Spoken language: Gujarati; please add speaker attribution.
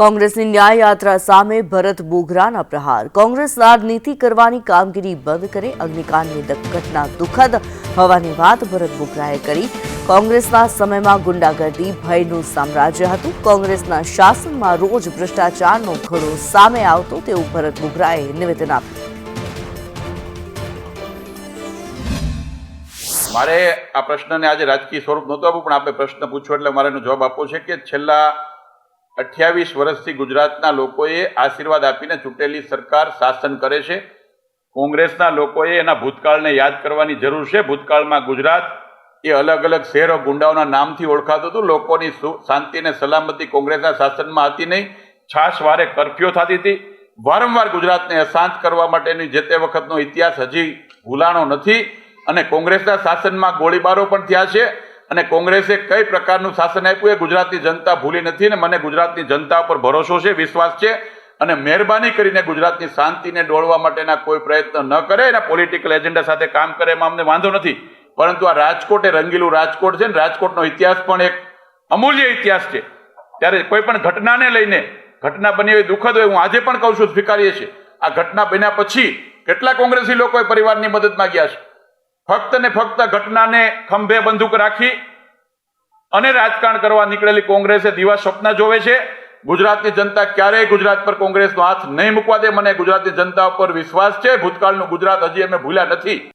Speaker 1: કોંગ્રેસની ન્યાય યાત્રા સામે ભરત બોગરાના પ્રહાર. કોંગ્રેસ રાજનીતિ કરવાની કામગીરી બંધ કરે અગ્નિકાંડની ઘટના દુઃખદ હોવાની વાત ભરત બોગરાએ કરી. કોંગ્રેસના સમયમાં ગુંડાગર્દી, ભયનું સામ્રાજ્ય હતું. કોંગ્રેસના શાસનમાં રોજ ભ્રષ્ટાચારનો ઘડો સામે આવતો તેવું ભરત બોગરાએ નિવેદન આપ્યું.
Speaker 2: મારે આ પ્રશ્નને આજે રાજકીય સ્વરૂપ નહોતું આપવું, પણ આપણે પ્રશ્ન પૂછ્યો એટલે મારે એનો જવાબ આપવો છે કે છેલ્લા અઠ્યાવીસ વર્ષથી ગુજરાતના લોકોએ આશીર્વાદ આપીને ચૂંટેલી સરકાર શાસન કરે છે. કોંગ્રેસના લોકોએ એના ભૂતકાળને યાદ કરવાની જરૂર છે. ભૂતકાળમાં ગુજરાત એ અલગ અલગ શહેરો ગુંડાઓના નામથી ઓળખાતું હતું. લોકોની શાંતિ અને સલામતી કોંગ્રેસના શાસનમાં હતી નહીં. છાશ વારે કરફ્યુ થતી હતી. વારંવાર ગુજરાતને અશાંત કરવા માટેની જે તે વખતનો ઇતિહાસ હજી ભૂલાણો નથી અને કોંગ્રેસના શાસનમાં ગોળીબારો પણ થયા છે. અને કોંગ્રેસે કઈ પ્રકારનું શાસન આપ્યું એ ગુજરાતની જનતા ભૂલી નથી ને મને ગુજરાતની જનતા પર ભરોસો છે, વિશ્વાસ છે. અને મહેરબાની કરીને ગુજરાતની શાંતિને ડોળવા માટેના કોઈ પ્રયત્ન ન કરે એના પોલિટિકલ એજન્ડા સાથે કામ કરે એમાં અમને વાંધો નથી. પરંતુ આ રાજકોટ એ રંગીલું રાજકોટ છે ને રાજકોટનો ઇતિહાસ પણ એક અમૂલ્ય ઇતિહાસ છે. ત્યારે કોઈ પણ ઘટનાને લઈને, ઘટના બની એવી દુઃખદ હોય, હું આજે પણ કહું છું, સ્વીકારીએ છીએ. આ ઘટના બન્યા પછી કેટલા કોંગ્રેસી લોકોએ પરિવારની મદદ માંગ્યા છે? ફક્ત ને ફક્ત ઘટનાને ખંભે બંદૂક રાખી અને રાજકારણ કરવા નીકળેલી કોંગ્રેસે દિવા સ્વપ્ન જોવે છે. ગુજરાતની જનતા ક્યારેય ગુજરાત પર કોંગ્રેસનો હાથ નહીં મૂકવા દે. મને ગુજરાતની જનતા ઉપર વિશ્વાસ છે. ભૂતકાળનું ગુજરાત હજી અમે ભૂલ્યા નથી.